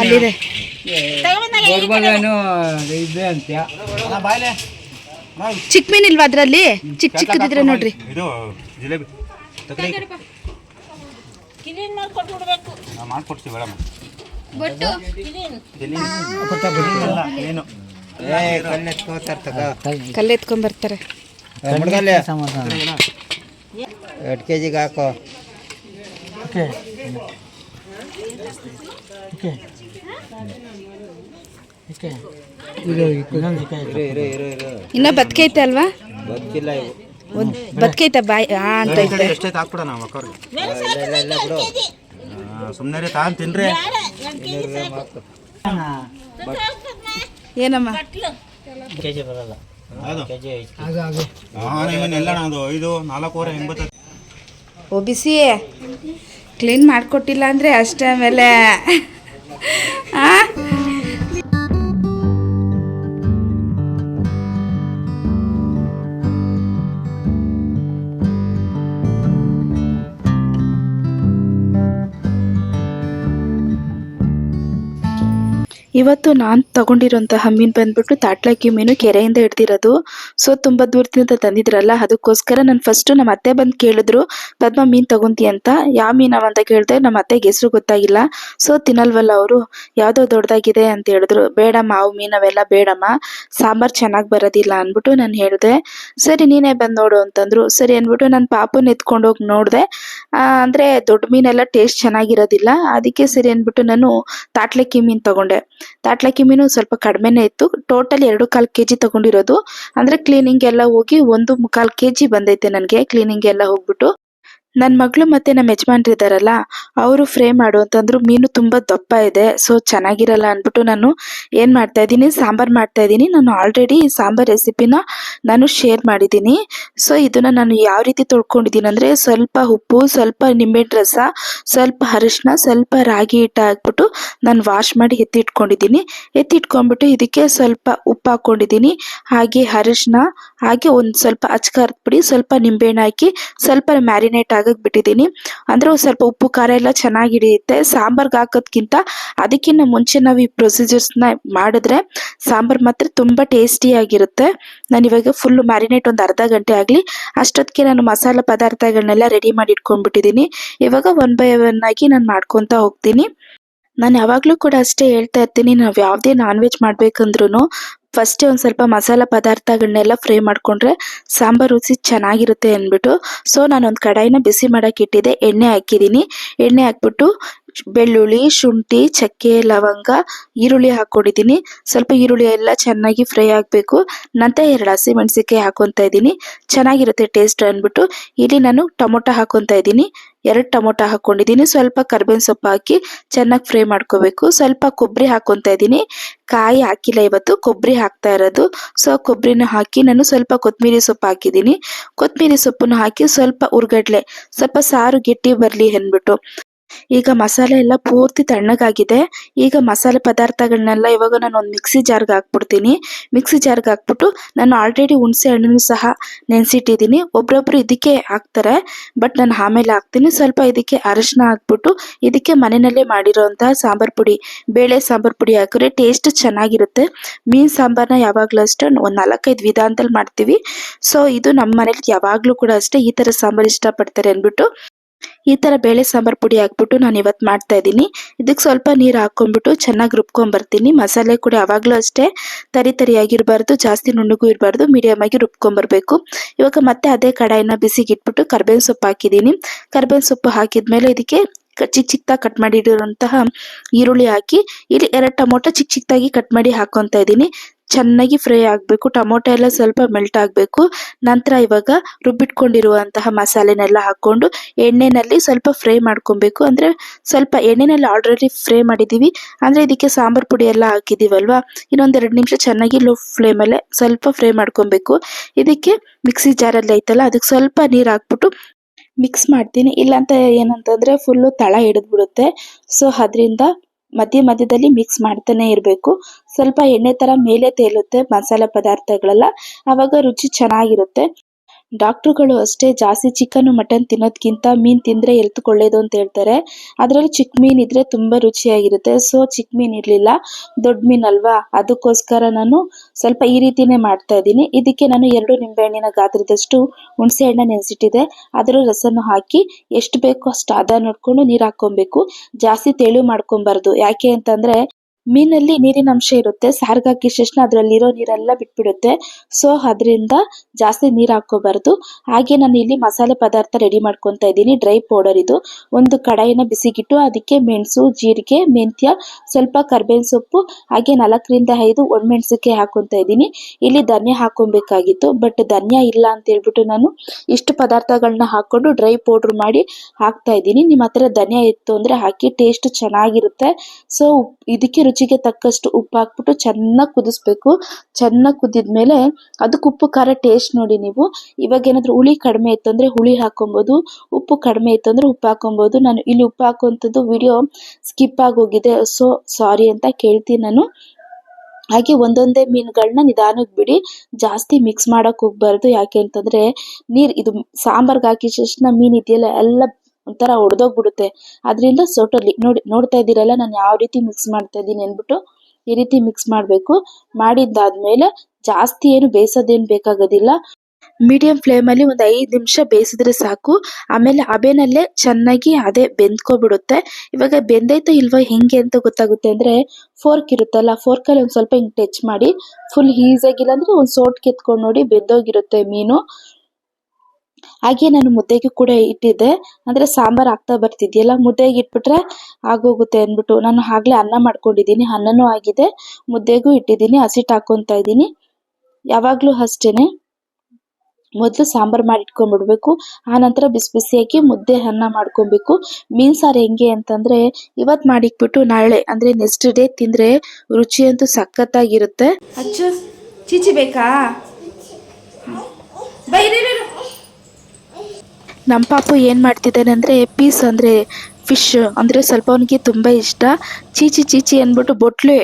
ಅಲ್ಲಿದೆ. ಗೋರ್ಬಲ್ವೇನು ಇದೆ ಅಂತ ಬಾಯ್ಲೆ. ಚಿಕ್ಕ ಮೀನ್ ಇಲ್ವಾ ಅದ್ರಲ್ಲಿ? ಚಿಕ್ಕ ಚಿಕ್ಕದಿದ್ರೆ ನೋಡ್ರಿ. ಮಾಡ್ಕೊಡ್ತೀವಿ ಮೇಡಮ್ ಏನು? ಕಲ್ಲು ಎತ್ಕೊಂಡ್ ಬರ್ತಾರೆ ಎರಡು ಕೆ ಜಿಗೆ ಹಾಕೋ. ಇರು ಇರು ಇರು ಇರು. ಇನ್ನ ಬದುಕೈತೆ ಅಲ್ವಾ? ಬದುಕಿಲ್ಲ ಬದುಕೈತೆ ಬಾಯ್ ಆ ಅಂತ ಎಲ್ಲ ಎಷ್ಟೈತೆ ಹಾಕ್ಬಿಡ ಸುಮ್ಮನೆ ತಾನು ತಿನ್ರಿ. ಏನಮ್ಮ? ಕೆ ಜಿ ಬರಲ್ಲ. ಅದು. ಕೆ ಜಿ ಐದು ಹಾಂ ಇವನ್ನೆಲ್ಲ ಅದು. ಐದು ನಾಲ್ಕೂವರೆ ಎಂಬತ್ತು. ಓ ಬಿಸಿ ಕ್ಲೀನ್ ಮಾಡಿಕೊಟ್ಟಿಲ್ಲ ಅಂದರೆ ಅಷ್ಟೇ ಆಮೇಲೆ ಆ? ಇವತ್ತು ನಾನು ತಗೊಂಡಿರೋಂತಹ ಮೀನು ಬಂದ್ಬಿಟ್ಟು ತಾಟ್ಲಕ್ಕಿ ಮೀನು ಕೆರೆಯಿಂದ ಹಿಡ್ದಿರೋದು. ಸೊ ತುಂಬ ದೂರದಿಂದ ತಂದಿದ್ರಲ್ಲ, ಅದಕ್ಕೋಸ್ಕರ ನಾನು ಫಸ್ಟು ನಮ್ಮ ಅತ್ತೆ ಬಂದು ಕೇಳಿದ್ರು, ಪದ್ಮ, ಮೀನು ತಗೊಂತಿ ಅಂತ? ಯಾವ ಮೀನವ ಅಂತ ಕೇಳಿದೆ ನಮ್ಮ ಅತ್ತೆಗೆ ಹೆಸರು ಗೊತ್ತಾಗಿಲ್ಲ. ಸೊ ತಿನ್ನಲ್ವಲ್ಲ ಅವರು? ಯಾವುದೋ ದೊಡ್ಡದಾಗಿದೆ ಅಂತ ಹೇಳಿದ್ರು. ಬೇಡಮ್ಮ, ಅವು ಮೀನವೆಲ್ಲ ಬೇಡಮ್ಮ. ಸಾಂಬಾರು ಚೆನ್ನಾಗಿ ಬರೋದಿಲ್ಲ ಅಂದ್ಬಿಟ್ಟು ನಾನು ಹೇಳಿದೆ. ಸರಿ, ನೀನೇ ಬಂದು ನೋಡು ಅಂತಂದ್ರು. ಸರಿ ಅಂದ್ಬಿಟ್ಟು ನಾನು ಪಾಪುನ ಎತ್ಕೊಂಡು ಹೋಗಿ ನೋಡಿದೆ. ಅಂದರೆ ದೊಡ್ಡ ಮೀನೆಲ್ಲ ಟೇಸ್ಟ್ ಚೆನ್ನಾಗಿರೋದಿಲ್ಲ. ಅದಕ್ಕೆ ಸರಿ ಅಂದ್ಬಿಟ್ಟು ನಾನು ತಾಟ್ಲಕ್ಕಿ ಮೀನು ತಗೊಂಡೆ. ತಾಟ್ಲಕ್ಕಿ ಮೀನು ಸ್ವಲ್ಪ ಕಡಿಮೆನೇ ಇತ್ತು. ಟೋಟಲ್ ಎರಡು ಕಾಲು ಕೆ ಜಿ ತಗೊಂಡಿರೋದು. ಅಂದರೆ ಕ್ಲೀನಿಂಗ್ ಎಲ್ಲ ಹೋಗಿ ಒಂದು ಮುಕ್ಕಾಲು ಕೆ ಜಿ ಬಂದೈತೆ ನನಗೆ. ಕ್ಲೀನಿಂಗ್ ಎಲ್ಲ ಹೋಗ್ಬಿಟ್ಟು. ನನ್ನ ಮಗಳು ಮತ್ತೆ ನಮ್ಮ ಯಜಮಾನ್ರು ಇದ್ದಾರಲ್ಲ ಅವರು ಫ್ರೈ ಮಾಡು ಅಂತಂದ್ರು ಮೀನು ತುಂಬ ದಪ್ಪ ಇದೆ, ಸೊ ಚೆನ್ನಾಗಿರಲ್ಲ ಅಂದ್ಬಿಟ್ಟು ನಾನು ಏನು ಮಾಡ್ತಾ ಇದ್ದೀನಿ, ಸಾಂಬಾರು ಮಾಡ್ತಾ ಇದ್ದೀನಿ. ನಾನು ಆಲ್ರೆಡಿ ಸಾಂಬಾರ್ ರೆಸಿಪಿನ ನಾನು ಶೇರ್ ಮಾಡಿದ್ದೀನಿ. ಸೊ ಇದನ್ನ ನಾನು ಯಾವ ರೀತಿ ತೊಳ್ಕೊಂಡಿದ್ದೀನಿ ಅಂದರೆ ಸ್ವಲ್ಪ ಉಪ್ಪು, ಸ್ವಲ್ಪ ನಿಂಬೆ ರಸ, ಸ್ವಲ್ಪ ಅರಿಶಿನ ಸ್ವಲ್ಪ ರಾಗಿ ಹಿಟ್ಟು ಹಾಕ್ಬಿಟ್ಟು ನಾನು ವಾಶ್ ಮಾಡಿ ಎತ್ತಿಟ್ಕೊಂಡಿದ್ದೀನಿ. ಎತ್ತಿಟ್ಕೊಂಡ್ಬಿಟ್ಟು ಇದಕ್ಕೆ ಸ್ವಲ್ಪ ಉಪ್ಪು ಹಾಕ್ಕೊಂಡಿದ್ದೀನಿ, ಹಾಗೆ ಅರಿಶಿನ ಹಾಗೆ ಒಂದು ಸ್ವಲ್ಪ ಅಚ್ಕಾರದ ಪುಡಿ ಸ್ವಲ್ಪ ನಿಂಬೆಹಣ್ಣು ಹಾಕಿ, ಸ್ವಲ್ಪ ಮ್ಯಾರಿನೇಟ್ ಆಗಕ್ಕೆ ಬಿಟ್ಟಿದ್ದೀನಿ ಅಂದ್ರೆ ಸ್ವಲ್ಪ ಉಪ್ಪು, ಖಾರ ಎಲ್ಲ ಚೆನ್ನಾಗಿ ಹಿಡಿಯುತ್ತೆ. ಸಾಂಬಾರ್ಗೆ ಹಾಕೋದ್ಕಿಂತ ಅದಕ್ಕಿಂತ ಮುಂಚೆ ನಾವು ಈ ಪ್ರೊಸೀಜರ್ಸ್ನ ಮಾಡಿದ್ರೆ ಸಾಂಬಾರ್ ಮಾತ್ರ ತುಂಬ ಟೇಸ್ಟಿಯಾಗಿರುತ್ತೆ ನಾನು ಇವಾಗ ಫುಲ್ ಮ್ಯಾರಿನೇಟ್ ಒಂದು ಅರ್ಧ ಗಂಟೆ ಆಗಲಿ ಅಷ್ಟೊತ್ತಿಗೆ ನಾನು ಮಸಾಲೆ ಪದಾರ್ಥಗಳನ್ನೆಲ್ಲ ರೆಡಿ ಮಾಡಿ ಇಟ್ಕೊಂಡ್ಬಿಟ್ಟಿದ್ದೀನಿ. ಇವಾಗ ಒನ್ ಬೈ ಒನ್ ಆಗಿ ನಾನು ಮಾಡ್ಕೊತಾ ಹೋಗ್ತೀನಿ. ನಾನು ಯಾವಾಗಲೂ ಕೂಡ ಅಷ್ಟೇ ಹೇಳ್ತಾ ಇರ್ತೀನಿ, ನಾವು ಯಾವುದೇ ನಾನ್ ವೆಜ್ ಮಾಡ್ಬೇಕಂದ್ರೂ ಫಸ್ಟೇ ಒಂದು ಸ್ವಲ್ಪ ಮಸಾಲೆ ಪದಾರ್ಥಗಳನ್ನೆಲ್ಲ ಫ್ರೈ ಮಾಡಿಕೊಂಡ್ರೆ ಸಾಂಬಾರು ರುಚಿ ಚೆನ್ನಾಗಿರುತ್ತೆ ಅಂದ್ಬಿಟ್ಟು. ಸೊ ನಾನೊಂದು ಕಡಾಯಿನ ಬಿಸಿ ಮಾಡಕ್ಕೆ ಇಟ್ಟಿದ್ದೆ. ಎಣ್ಣೆ ಹಾಕಿದ್ದೀನಿ. ಎಣ್ಣೆ ಹಾಕ್ಬಿಟ್ಟು ಬೆಳ್ಳುಳ್ಳಿ, ಶುಂಠಿ, ಚಕ್ಕೆ, ಲವಂಗ, ಈರುಳ್ಳಿ ಹಾಕೊಂಡಿದ್ದೀನಿ. ಸ್ವಲ್ಪ ಈರುಳ್ಳಿ ಎಲ್ಲ ಚೆನ್ನಾಗಿ ಫ್ರೈ ಆಗಬೇಕು. ನಂತರ ಎರಡು ಹಸಿಮೆಣಸಿನ್ಕಾಯಿ ಹಾಕೊತಾ ಇದ್ದೀನಿ. ಚೆನ್ನಾಗಿರುತ್ತೆ ಟೇಸ್ಟ್ ಅಂದ್ಬಿಟ್ಟು. ಇಲ್ಲಿ ನಾನು ಟೊಮೊಟೊ ಹಾಕೊತಾ ಇದ್ದೀನಿ. ಎರಡು ಟೊಮೊಟೊ ಹಾಕ್ಕೊಂಡಿದ್ದೀನಿ ಸ್ವಲ್ಪ ಕರ್ಬೇವಿನ ಸೊಪ್ಪು ಹಾಕಿ ಚೆನ್ನಾಗಿ ಫ್ರೈ ಮಾಡ್ಕೋಬೇಕು. ಸ್ವಲ್ಪ ಕೊಬ್ಬರಿ ಹಾಕ್ಕೊತಾ ಇದ್ದೀನಿ. ಕಾಯಿ ಹಾಕಿಲ್ಲ ಇವತ್ತು. ಕೊಬ್ಬರಿ ಹಾಕ್ತಾ ಇರೋದು. ಸೊ, ಕೊಬ್ಬರಿನ ಹಾಕಿ ನಾನು ಸ್ವಲ್ಪ ಕೊತ್ತಂಬರಿ ಸೊಪ್ಪು ಹಾಕಿದ್ದೀನಿ. ಕೊತ್ತಂಬರಿ ಸೊಪ್ಪನ್ನು ಹಾಕಿ ಸ್ವಲ್ಪ ಉರ್ಗಡ್ಲೆ, ಸ್ವಲ್ಪ ಸಾರು ಗಿಟ್ಟಿ ಬರಲಿ ಅಂದ್ಬಿಟ್ಟು. ಈಗ ಮಸಾಲೆ ಎಲ್ಲ ಪೂರ್ತಿ ತಣ್ಣಗಾಗಿದೆ. ಈಗ ಮಸಾಲೆ ಪದಾರ್ಥಗಳನ್ನೆಲ್ಲ ಇವಾಗ ನಾನು ಒಂದು ಮಿಕ್ಸಿ ಜಾರ್ಗೆ ಹಾಕ್ಬಿಡ್ತೀನಿ. ಮಿಕ್ಸಿ ಜಾರ್ಗೆ ಹಾಕ್ಬಿಟ್ಟು ನಾನು ಆಲ್ರೆಡಿ ಹುಣಸೆ ಹಣ್ಣು ಸಹ ನೆನೆಸಿಟ್ಟಿದ್ದೀನಿ. ಒಬ್ರೊಬ್ರು ಇದಕ್ಕೆ ಹಾಕ್ತಾರೆ ಬಟ್ ನಾನು ಆಮೇಲೆ ಹಾಕ್ತೀನಿ. ಸ್ವಲ್ಪ ಇದಕ್ಕೆ ಅರಶಿನ ಹಾಕ್ಬಿಟ್ಟು ಇದಕ್ಕೆ ಮನೆಯಲ್ಲೇ ಮಾಡಿರೋಂತಹ ಸಾಂಬಾರ್ ಪುಡಿ, ಬೇಳೆ ಸಾಂಬಾರ್ ಪುಡಿ ಹಾಕಿದ್ರೆ ಟೇಸ್ಟ್ ಚೆನ್ನಾಗಿರುತ್ತೆ. ಮೀನು ಸಾಂಬಾರನ್ನ ಯಾವಾಗಲೂ ಅಷ್ಟೇ ಒಂದು ನಾಲ್ಕೈದು ವಿಧಾನದಲ್ಲಿ ಮಾಡ್ತೀವಿ. ಸೊ ಇದು ನಮ್ಮ ಮನೇಲಿ ಯಾವಾಗಲೂ ಕೂಡ ಅಷ್ಟೇ ಈ ಥರ ಸಾಂಬಾರು ಇಷ್ಟಪಡ್ತಾರೆ ಅಂದ್ಬಿಟ್ಟು ಈ ಥರ ಬೇಳೆ ಸಾಂಬಾರ್ ಪುಡಿ ಹಾಕ್ಬಿಟ್ಟು ನಾನು ಇವತ್ತು ಮಾಡ್ತಾ ಇದ್ದೀನಿ. ಇದಕ್ಕೆ ಸ್ವಲ್ಪ ನೀರು ಹಾಕ್ಕೊಂಡ್ಬಿಟ್ಟು ಚೆನ್ನಾಗಿ ರುಬ್ಕೊಂಬರ್ತೀನಿ. ಮಸಾಲೆ ಕೂಡ ಯಾವಾಗಲೂ ಅಷ್ಟೇ. ತರಿ ತರಿಯಾಗಿರಬಾರ್ದು, ಜಾಸ್ತಿ ನುಣ್ಣಗೂ ಇರಬಾರ್ದು ಮೀಡಿಯಮ್ ಆಗಿ ರುಬ್ಕೊಂಬರ್ಬೇಕು. ಇವಾಗ ಮತ್ತೆ ಅದೇ ಕಡಾಯಿನ ಬಿಸಿಗೆ ಇಟ್ಬಿಟ್ಟು ಕರ್ಬೇವಿನ ಸೊಪ್ಪು ಹಾಕಿದ್ದೀನಿ. ಕರ್ಬೇವಿನ ಸೊಪ್ಪು ಹಾಕಿದ್ಮೇಲೆ ಇದಕ್ಕೆ ಚಿಕ್ಕ ಚಿಕ್ಕದಾಗಿ ಕಟ್ ಮಾಡಿರೋಂತಹ ಈರುಳ್ಳಿ ಹಾಕಿ, ಇಲ್ಲಿ ಎರಡು ಟೊಮೊಟೊ ಚಿಕ್ಕ ಚಿಕ್ಕದಾಗಿ ಕಟ್ ಮಾಡಿ ಹಾಕೊತಾ ಇದ್ದೀನಿ. ಚೆನ್ನಾಗಿ ಫ್ರೈ ಆಗಬೇಕು, ಟೊಮೊಟೊ ಎಲ್ಲ ಸ್ವಲ್ಪ ಮೆಲ್ಟ್ ಆಗಬೇಕು. ನಂತರ ಇವಾಗ ರುಬ್ಬಿಟ್ಕೊಂಡಿರುವಂತಹ ಮಸಾಲೆನೆಲ್ಲ ಹಾಕ್ಕೊಂಡು ಎಣ್ಣೆನಲ್ಲಿ ಸ್ವಲ್ಪ ಫ್ರೈ ಮಾಡ್ಕೊಬೇಕು. ಅಂದರೆ ಸ್ವಲ್ಪ ಎಣ್ಣೆನಲ್ಲಿ ಆಲ್ರೆಡಿ ಫ್ರೈ ಮಾಡಿದ್ದೀವಿ ಅಂದರೆ ಇದಕ್ಕೆ ಸಾಂಬಾರು ಪುಡಿ ಎಲ್ಲ ಹಾಕಿದ್ದೀವಲ್ವಾ ಇನ್ನೊಂದೆರಡು ನಿಮಿಷ ಚೆನ್ನಾಗಿ ಲೋ ಫ್ಲೇಮಲ್ಲೇ ಸ್ವಲ್ಪ ಫ್ರೈ ಮಾಡ್ಕೊಬೇಕು. ಇದಕ್ಕೆ ಮಿಕ್ಸಿ ಜಾರಲ್ಲಿ ಐತಲ್ಲ, ಅದಕ್ಕೆ ಸ್ವಲ್ಪ ನೀರು ಹಾಕ್ಬಿಟ್ಟು ಮಿಕ್ಸ್ ಮಾಡ್ತೀನಿ. ಇಲ್ಲಾಂತ ಏನಂತಂದರೆ ಫುಲ್ಲು ತಳ ಹಿಡಿದ್ಬಿಡುತ್ತೆ. ಸೊ ಅದರಿಂದ ಮಧ್ಯ ಮಧ್ಯದಲ್ಲಿ ಮಿಕ್ಸ್ ಮಾಡ್ತಾನೆ ಇರಬೇಕು. ಸ್ವಲ್ಪ ಎಣ್ಣೆ ಥರ ಮೇಲೆ ತೇಲುತ್ತೆ ಮಸಾಲೆ ಪದಾರ್ಥಗಳೆಲ್ಲ. ಆವಾಗ ರುಚಿ ಚೆನ್ನಾಗಿರುತ್ತೆ. ಡಾಕ್ಟ್ರುಗಳು ಅಷ್ಟೇ ಜಾಸ್ತಿ ಚಿಕನ್, ಮಟನ್ ತಿನ್ನೋದ್ಕಿಂತ ಮೀನ್ ತಿಂದ್ರೆ ಒಳ್ಳೇದು ಅಂತ ಹೇಳ್ತಾರೆ. ಅದರಲ್ಲೂ ಚಿಕ್ಕ ಮೀನ್ ಇದ್ರೆ ತುಂಬಾ ರುಚಿಯಾಗಿರುತ್ತೆ. ಸೊ, ಚಿಕ್ಕ ಮೀನ್ ಇರಲಿಲ್ಲ, ದೊಡ್ಡ ಮೀನ್ ಅಲ್ವಾ? ಅದಕ್ಕೋಸ್ಕರ ನಾನು ಸ್ವಲ್ಪ ಈ ರೀತಿನೇ ಮಾಡ್ತಾ ಇದ್ದೀನಿ. ಇದಕ್ಕೆ ನಾನು ಎರಡು ನಿಂಬೆಹಣ್ಣಿನ ಗಾತ್ರದಷ್ಟು ಹುಣಸೆ ಹಣ್ಣ ನೆನೆಸಿಟ್ಟಿದೆ. ಅದರ ರಸನ್ನು ಹಾಕಿ ಎಷ್ಟು ಬೇಕೋ ಅಷ್ಟು ಅದ ನೋಡ್ಕೊಂಡು ನೀರು ಹಾಕೊಬೇಕು ಜಾಸ್ತಿ ತೆಳು ಮಾಡ್ಕೊಬಾರ್ದು. ಯಾಕೆ ಅಂತಂದ್ರೆ ಮೀನಲ್ಲಿ ನೀರಿನ ಅಂಶ ಇರುತ್ತೆ. ಸಾರ್ಗಾಕಿ ಹಾಕಿದ ತಕ್ಷಣ ಅದರಲ್ಲಿರೋ ನೀರೆಲ್ಲ ಬಿಟ್ಬಿಡುತ್ತೆ. ಸೊ ಅದರಿಂದ ಜಾಸ್ತಿ ನೀರು ಹಾಕೋಬಾರ್ದು ಹಾಗೆ ನಾನು ಇಲ್ಲಿ ಮಸಾಲೆ ಪದಾರ್ಥ ರೆಡಿ ಮಾಡ್ಕೊಂತ ಇದ್ದೀನಿ. ಡ್ರೈ ಪೌಡರ್ ಇದು. ಒಂದು ಕಡಾಯಿನ ಬಿಸಿಗಿಟ್ಟು, ಅದಕ್ಕೆ ಮೆಣಸು, ಜೀರಿಗೆ, ಮೆಂತ್ಯ, ಸ್ವಲ್ಪ ಕರ್ಬೇವಿನ ಸೊಪ್ಪು, ಹಾಗೆ ನಾಲ್ಕರಿಂದ ಐದು ಒಣಮೆಣಸಿನ್ಕಾಯಿ ಹಾಕೊಂತ ಇದ್ದೀನಿ. ಇಲ್ಲಿ ಧನ್ಯ ಹಾಕೊಬೇಕಾಗಿತ್ತು ಬಟ್ ಧನ್ಯ ಇಲ್ಲ ಅಂತ ಹೇಳ್ಬಿಟ್ಟು ನಾನು ಇಷ್ಟು ಪದಾರ್ಥಗಳನ್ನ ಹಾಕೊಂಡು ಡ್ರೈ ಪೌಡರ್ ಮಾಡಿ ಹಾಕ್ತಾ ಇದ್ದೀನಿ. ನಿಮ್ಮ ಹತ್ರ ಧನ್ಯ ಇತ್ತು ಅಂದ್ರೆ ಹಾಕಿ ಟೇಸ್ಟ್ ಚೆನ್ನಾಗಿರುತ್ತೆ. ಸೊ ಇದಕ್ಕೆ ರುಚಿಗೆ ತಕ್ಕಷ್ಟು ಉಪ್ಪು ಹಾಕ್ಬಿಟ್ಟು ಚೆನ್ನಾಗಿ ಕುದಿಸ್ಬೇಕು. ಚೆನ್ನಾಗಿ ಕುದಿದ್ಮೇಲೆ ಅದಕ್ಕೆ ಉಪ್ಪು, ಖಾರ ಟೇಸ್ಟ್ ನೋಡಿ ನೀವು. ಇವಾಗ ಏನಾದರೂ ಹುಳಿ ಕಡಿಮೆ ಇತ್ತು ಅಂದರೆ ಹುಳಿ ಹಾಕೊಬೋದು ಉಪ್ಪು ಕಡಿಮೆ ಇತ್ತು ಅಂದರೆ ಉಪ್ಪು ಹಾಕೊಬೋದು ನಾನು ಇಲ್ಲಿ ಉಪ್ಪು ಹಾಕುವಂಥದ್ದು ವಿಡಿಯೋ ಸ್ಕಿಪ್ ಆಗೋಗಿದೆ ಸೊ ಸಾರಿ ಅಂತ ಕೇಳ್ತೀನಿ ನಾನು. ಹಾಗೆ ಒಂದೊಂದೇ ಮೀನುಗಳನ್ನ ನಿಧಾನಕ್ಕೆ ಬಿಡಿ. ಜಾಸ್ತಿ ಮಿಕ್ಸ್ ಮಾಡಕ್ ಹೋಗ್ಬಾರ್ದು. ಯಾಕೆ ಅಂತಂದ್ರೆ ನೀರ್, ಇದು ಸಾಂಬಾರ್ಗೆ ಹಾಕಿದ ತಕ್ಷಣ ಮೀನ್ ಇದೆಯಲ್ಲ, ಎಲ್ಲ ಒಂಥರ ಒಡೆದೋಗ್ಬಿಡುತ್ತೆ. ಅದರಿಂದ ಸೋಟಲ್ಲಿ ನೋಡಿ, ನೋಡ್ತಾ ಇದ್ದೀರಲ್ಲ, ನಾನು ಯಾವ ರೀತಿ ಮಿಕ್ಸ್ ಮಾಡ್ತಾ ಇದ್ದೀನಿ ಅಂದ್ಬಿಟ್ಟು ಈ ರೀತಿ ಮಿಕ್ಸ್ ಮಾಡಬೇಕು. ಮಾಡಿದ್ದಾದ್ಮೇಲೆ ಜಾಸ್ತಿ ಏನು ಬೇಯಿಸೋದೇನು ಬೇಕಾಗೋದಿಲ್ಲ. ಮೀಡಿಯಂ ಫ್ಲೇಮಲ್ಲಿ ಒಂದು ಐದು ನಿಮಿಷ ಬೇಯಿಸಿದ್ರೆ ಸಾಕು. ಆಮೇಲೆ ಹಬೆನಲ್ಲೇ ಚೆನ್ನಾಗಿ ಅದೇ ಬೆಂದ್ಕೊಬಿಡುತ್ತೆ. ಇವಾಗ ಬೆಂದೈತೋ ಇಲ್ವೋ ಹೆಂಗೆ ಅಂತ ಗೊತ್ತಾಗುತ್ತೆ ಅಂದರೆ ಫೋರ್ಕ್ ಇರುತ್ತಲ್ಲ ಫೋರ್ಕಲ್ಲಿ ಒಂದು ಸ್ವಲ್ಪ ಹಿಂಗೆ ಟಚ್ ಮಾಡಿ ಫುಲ್ ಈಸಾಗಿಲ್ಲ ಅಂದರೆ ಒಂದು ಸೋಟ್ ಕೆತ್ಕೊಂಡು ನೋಡಿ ಬೆಂದೋಗಿರುತ್ತೆ ಮೀನು. ಹಾಗೆ ನಾನು ಮುದ್ದೆಗೆ ಕೂಡ ಇಟ್ಟಿದ್ದೆ. ಅಂದರೆ ಸಾಂಬಾರು ಆಗ್ತಾ ಬರ್ತಿದೆಯಲ್ಲ, ಮುದ್ದೆಗೆ ಇಟ್ಬಿಟ್ರೆ ಆಗೋಗುತ್ತೆ ಅಂದ್ಬಿಟ್ಟು. ನಾನು ಆಗಲೇ ಅನ್ನ ಮಾಡ್ಕೊಂಡಿದ್ದೀನಿ, ಅನ್ನನೂ ಆಗಿದೆ. ಮುದ್ದೆಗೂ ಇಟ್ಟಿದ್ದೀನಿ ಹಸಿಟ್ಟು ಹಾಕ್ಕೊತಾ ಇದ್ದೀನಿ. ಯಾವಾಗಲೂ ಅಷ್ಟೇನೆ. ಮೊದಲು ಸಾಂಬಾರು ಮಾಡಿ ಇಟ್ಕೊಂಡ್ಬಿಡ್ಬೇಕು ಆನಂತರ ಬಿಸಿ ಬಿಸಿಯಾಗಿ ಮುದ್ದೆ ಅನ್ನ ಮಾಡ್ಕೊಬೇಕು. ಮೀನು ಸಾರು ಹೆಂಗೆ ಅಂತಂದರೆ ಇವತ್ತು ಮಾಡಿಕ್ಬಿಟ್ಟು ನಾಳೆ, ಅಂದರೆ ನೆಕ್ಸ್ಟ್ ಡೇ ತಿಂದರೆ ರುಚಿ ಅಂತೂ ಸಖತ್ತಾಗಿರುತ್ತೆ. ಅಚ್ಚು, ಚೀಚಿ ಬೇಕಾ? ಬೈರಿ ನಮ್ಮ ಪಾಪು ಏನು ಮಾಡ್ತಿದ್ದಾನೆ ಅಂದರೆ ಪೀಸ್ ಅಂದರೆ ಫಿಶ್, ಅಂದರೆ ಸ್ವಲ್ಪ ಅವನಿಗೆ ತುಂಬ ಇಷ್ಟ. ಚೀಚಿ ಚೀಚಿ ಅಂದ್ಬಿಟ್ಟು ಬೊಟ್ಲು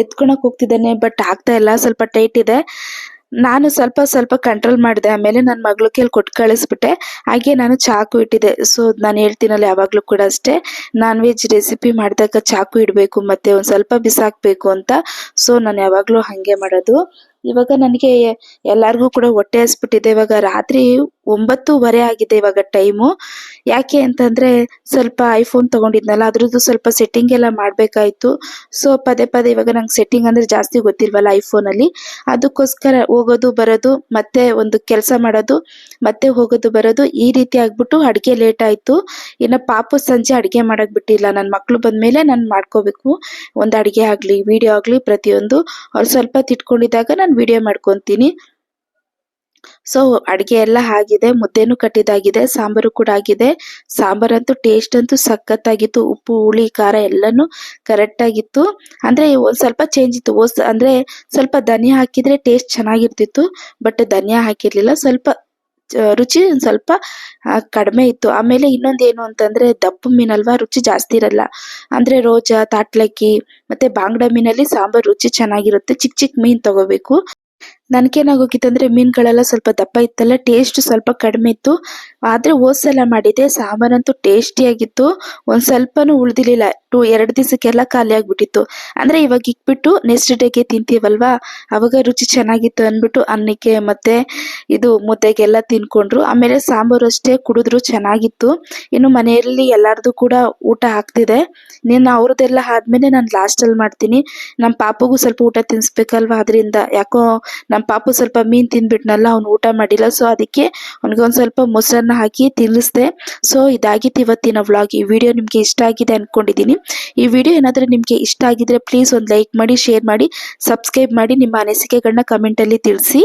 ಎತ್ಕೊಳಕ್ಕೆ ಹೋಗ್ತಿದ್ದಾನೆ, ಬಟ್ ಆಗ್ತಾ ಇಲ್ಲ, ಸ್ವಲ್ಪ ಟೈಟ್ ಇದೆ. ನಾನು ಸ್ವಲ್ಪ ಸ್ವಲ್ಪ ಕಂಟ್ರೋಲ್ ಮಾಡಿದೆ, ಆಮೇಲೆ ನನ್ನ ಮಗಳು ಕೇಳಿ ಕೊಟ್ಟು ಕಳಿಸ್ಬಿಟ್ಟೆ. ಹಾಗೆ ನಾನು ಚಾಕು ಇಟ್ಟಿದ್ದೆ. ಸೊ ನಾನು ಹೇಳ್ತೀನಲ್ಲ ಯಾವಾಗಲೂ ಕೂಡ ಅಷ್ಟೇ ನಾನ್ ವೆಜ್ ರೆಸಿಪಿ ಮಾಡಿದಾಗ ಚಾಕು ಇಡಬೇಕು, ಮತ್ತೆ ಒಂದು ಸ್ವಲ್ಪ ಬಿಸಾಕಬೇಕು ಅಂತ. ಸೊ ನಾನು ಯಾವಾಗಲೂ ಹಾಗೆ ಮಾಡೋದು. ಇವಾಗ ನನಗೆ ಎಲ್ಲರಿಗೂ ಕೂಡ ಹೊಟ್ಟೆ ಹಸ್ಬಿಟ್ಟಿದೆ. ಇವಾಗ ರಾತ್ರಿ ಒಂಬತ್ತೂವರೆ ಆಗಿದೆ ಇವಾಗ ಟೈಮು ಯಾಕೆ ಅಂತಂದರೆ ಸ್ವಲ್ಪ ಐಫೋನ್ ತೊಗೊಂಡಿದ್ನಲ್ಲ, ಅದ್ರದ್ದು ಸ್ವಲ್ಪ ಸೆಟ್ಟಿಂಗ್ ಎಲ್ಲ ಮಾಡಬೇಕಾಯ್ತು. ಸೊ ಪದೇ ಪದೇ ಇವಾಗ ನಂಗೆ ಸೆಟ್ಟಿಂಗ್ ಅಂದರೆ ಜಾಸ್ತಿ ಗೊತ್ತಿಲ್ವಲ್ಲ ಐಫೋನಲ್ಲಿ ಅದಕ್ಕೋಸ್ಕರ ಹೋಗೋದು, ಬರೋದು, ಮತ್ತೆ ಒಂದು ಕೆಲಸ ಮಾಡೋದು, ಮತ್ತೆ ಹೋಗೋದು, ಬರೋದು ಈ ರೀತಿ ಆಗ್ಬಿಟ್ಟು ಅಡುಗೆ ಲೇಟ್ ಆಯಿತು. ಇನ್ನು ಪಾಪು ಸಂಜೆ ಅಡುಗೆ ಮಾಡೋಕ್ಕೆ ಬಿಟ್ಟಿಲ್ಲ. ನನ್ನ ಮಕ್ಕಳು ಬಂದಮೇಲೆ ನಾನು ಮಾಡ್ಕೋಬೇಕು. ಒಂದು ಅಡುಗೆ ಆಗಲಿ ವಿಡಿಯೋ ಆಗಲಿ, ಪ್ರತಿಯೊಂದು. ಅವ್ರು ಸ್ವಲ್ಪ ತಿಟ್ಕೊಂಡಿದ್ದಾಗ ನಾನು ವಿಡಿಯೋ ಮಾಡ್ಕೊತೀನಿ. ಸೊ ಅಡುಗೆ ಎಲ್ಲ ಆಗಿದೆ, ಮುದ್ದೆನೂ ಕಟ್ಟಿದಾಗಿದೆ, ಸಾಂಬಾರು ಕೂಡ ಆಗಿದೆ. ಸಾಂಬಾರಂತೂ ಟೇಸ್ಟ್ ಅಂತೂ ಸಖತ್ತಾಗಿತ್ತು, ಉಪ್ಪು, ಹುಳಿ, ಖಾರ ಎಲ್ಲನೂ ಕರೆಕ್ಟಾಗಿತ್ತು ಅಂದರೆ ಒಂದು ಸ್ವಲ್ಪ ಚೇಂಜ್ ಇತ್ತು ಅಂದರೆ ಸ್ವಲ್ಪ ಧನಿಯಾ ಹಾಕಿದರೆ ಟೇಸ್ಟ್ ಚೆನ್ನಾಗಿರ್ತಿತ್ತು ಬಟ್ ಧನಿಯಾ ಹಾಕಿರಲಿಲ್ಲ, ಸ್ವಲ್ಪ ರುಚಿ ಒಂದು ಸ್ವಲ್ಪ ಕಡಿಮೆ ಇತ್ತು. ಆಮೇಲೆ ಇನ್ನೊಂದು ಏನು ಅಂತಂದರೆ, ದಪ್ಪ ಮೀನಲ್ವಾ, ರುಚಿ ಜಾಸ್ತಿ ಇರಲ್ಲ. ಅಂದರೆ ರೋಜಾ, ತಾಟ್ಲಕ್ಕಿ, ಮತ್ತು ಬಾಂಗ್ಡಾ ಮೀನಲ್ಲಿ ಸಾಂಬಾರು ರುಚಿ ಚೆನ್ನಾಗಿರುತ್ತೆ. ಚಿಕ್ಕ ಚಿಕ್ಕ ಮೀನು ತಗೋಬೇಕು. ನನಗೇನಾಗೋಗಿತ್ತು ಅಂದರೆ ಮೀನುಗಳೆಲ್ಲ ಸ್ವಲ್ಪ ದಪ್ಪ ಇತ್ತಲ್ಲ ಟೇಸ್ಟ್ ಸ್ವಲ್ಪ ಕಡಿಮೆ ಇತ್ತು. ಆದರೆ ಹೋದ್ಸಲ ಮಾಡಿದ್ದೆ ಸಾಂಬಾರಂತೂ ಟೇಸ್ಟಿಯಾಗಿತ್ತು ಒಂದು ಸ್ವಲ್ಪನೂ ಉಳ್ದಿರ್ಲಿಲ್ಲ. ಟು, ಎರಡು ದಿವಸಕ್ಕೆಲ್ಲ ಖಾಲಿ ಆಗಿಬಿಟ್ಟಿತ್ತು. ಅಂದರೆ ಇವಾಗ ಇಕ್ಬಿಟ್ಟು ನೆಕ್ಸ್ಟ್ ಡೇಗೆ ತಿಂತೀವಲ್ವಾ? ಅವಾಗ ರುಚಿ ಚೆನ್ನಾಗಿತ್ತು ಅಂದ್ಬಿಟ್ಟು ಅನ್ನಕ್ಕೆ ಮತ್ತು ಇದು ಮುದ್ದೆಗೆಲ್ಲ ತಿನ್ಕೊಂಡ್ರು. ಆಮೇಲೆ ಸಾಂಬಾರು ಅಷ್ಟೇ ಕುಡಿದ್ರು ಚೆನ್ನಾಗಿತ್ತು. ಇನ್ನು ಮನೆಯಲ್ಲಿ ಎಲ್ಲರದು ಕೂಡ ಊಟ ಆಗ್ತಿದೆ. ನೀನು ಅವ್ರದ್ದೆಲ್ಲ ಆದಮೇಲೆ ನಾನು ಲಾಸ್ಟಲ್ಲಿ ಮಾಡ್ತೀನಿ. ನಮ್ಮ ಪಾಪಗೂ ಸ್ವಲ್ಪ ಊಟ ತಿನ್ನಿಸ್ಬೇಕಲ್ವ ಅದರಿಂದ ಯಾಕೋ ನಮ್ಮ ಪಾಪು ಸ್ವಲ್ಪ ಮೀನು ತಿಂದ್ಬಿಟ್ನಲ್ಲ ಅವ್ನು ಊಟ ಮಾಡಿಲ್ಲ. ಸೊ ಅದಕ್ಕೆ ಅವ್ನಿಗೆ ಸ್ವಲ್ಪ ಮೊಸರನ್ನ ಹಾಕಿ ತಿನ್ನಿಸ್ದೆ. ಸೊ ಇದಾಗಿತ್ತು ಇವತ್ತಿನ ವ್ಲಾಗ್. ಈ ವಿಡಿಯೋ ನಿಮಗೆ ಇಷ್ಟ ಆಗಿದೆ ಅಂದ್ಕೊಂಡಿದ್ದೀನಿ ಈ ವಿಡಿಯೋ ಏನಾದರೂ ನಿಮಗೆ ಇಷ್ಟ ಆಗಿದ್ರೆ ಪ್ಲೀಸ್ ಒಂದು ಲೈಕ್ ಮಾಡಿ ಶೇರ್ ಮಾಡಿ ಸಬ್ಸ್ಕ್ರೈಬ್ ಮಾಡಿ, ನಿಮ್ಮ ಅನಿಸಿಕೆಗಳನ್ನ ಕಮೆಂಟಲ್ಲಿ ತಿಳಿಸಿ.